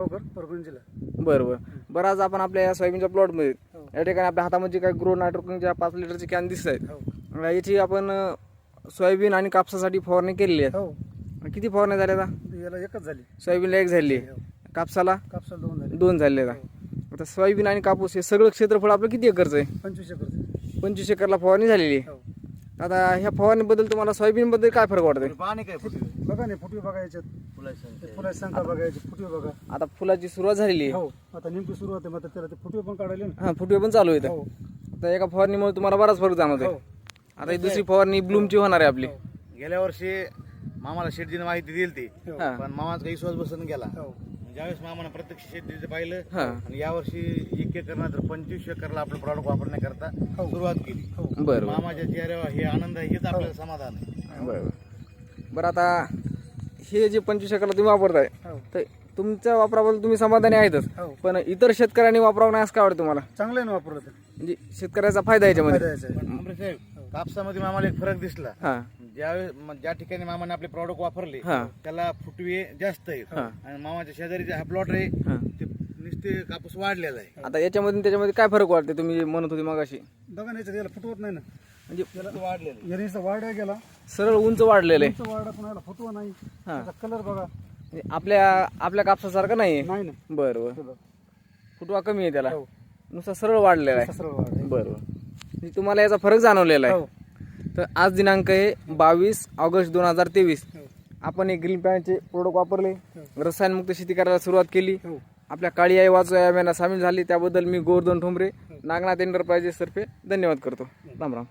लवकर परभणी जिल्हा. बरं बरं बरं आज आपण आपल्या या सोयाबीनच्या प्लॉटमध्ये हो. या ठिकाणी आपल्या हातामध्ये काय ग्रो नायट्रोकनच्या पाच लिटरचे कॅन दिसत आहेत. हो. याची आपण सोयाबीन आणि कापसासाठी फवारणी केलेली आहे. हो. किती फवारण्या झाल्या आता? याला एकच झाली. सोयाबीनला एक झाली. कापसाला? कापसाला दोन झाले. दोन झाले आता आता सोयाबीन आणि कापूस हे सगळं क्षेत्रफळ आपलं किती एकरचं आहे? पंचवीस एकर पंचवीस एकरला फवारणी झालेली आहे. आता ह्या फवारणीबद्दल तुम्हाला सोयाबीनबद्दल काय फरक वाटतंय? पाणी काय फुटवे बघा नाही फुटवे बघा याच्यात. ते फुलाची संख्या बघायची फुटवे बघा. आता फुलाची सुरुवात झालेली आहे. हो आता नेमकी सुरुवात आहे मग आता त्याला ते फुटवे पण काढायले ना. हा फुटवे पण चालू आहेत. हो. आता एका फवारणीमुळे तुम्हाला बराच फरक जाणवतोय. हो. आता ही दुसरी फवारणी ब्लूमची होणार आहे आपली. गेल्या वर्षी मामाला शेटजीने माहिती दिली ती हो. हा. पण मामाचा काही विश्वास बसून गेला. हो. ज्यावेळेस मामानं प्रत्यक्ष शेतीचं पाहिलं हा. आणि यावर्षी एक एकर नंतर पंचवीस एकरला आपलं प्रॉडक्ट वापरण्याकरता हो. सुरुवात केली. हो. बरं बरं मामाच्या चेहऱ्यावर हे आनंद आहे हेच आपल्याला समाधान आहे. बरं बरं आता हे जे पंचवीस एकरला तुम्ही वापरताय हो. तर तुमच्या वापराबद्दल तुम्ही समाधानी आहेतच. हो. पण इतर शेतकऱ्यांनी वापरावं नाही असं काय वाटतं तुम्हाला? चांगलं आहे ना वापरलं तर. म्हणजे शेतकऱ्याचा फायदा आहे याच्यामध्ये. फायदा याचा आहे. पण आमरे साहेब कापसामध्ये मामाला एक फरक दिसला. हा. ज्यावेळेस ज्या ठिकाणी मामाने आपले प्रॉडक्ट वापरले हा. त्याला फुटवे जास्त आहेत. हा. आणि मामाच्या शेजारी जे हा प्लॉट आहे हा. ते नुसते कापूस वाढलेला आहे. आता याच्यामध्ये आणि त्याच्यामध्ये काय फरक वाटते तुम्ही म्हणत होते मगाशी? बघा नाही याच्यात याला फुटवत नाही ना. म्हणजे वाढलेलं. याने वाढ गेला. सरळ उंच वाढलेलं आहे. उंच वाढा पण याला फुटवा नाही. हा. त्याचा कलर बघा. म्हणजे आपल्या आपल्या कापसासारखं नाही आहे? नाही ना. बरं बरं. फुटवा. कमी आहे त्याला. हो. नुसता सरळ वाढलेला आहे. सरळ वाढ आहे. बरं बरं. म्हणजे तुम्हाला याचा फरक जाणवलेला आहे. हो. तर आज दिनांक आहे बावीस ऑगस्ट दोन हजार तेवीस. हो. आपण एक ग्रीन पॅनचे प्रोडक्ट वापरले. रसायनमुक्त शेती करायला सुरुवात केली. हो. आपल्या काळी आई वाचो या सामील झाली. त्याबद्दल मी गोवर्धन ठोंबरे नागनाथ एंटरप्राइजेस तर्फे धन्यवाद करतो. राम राम.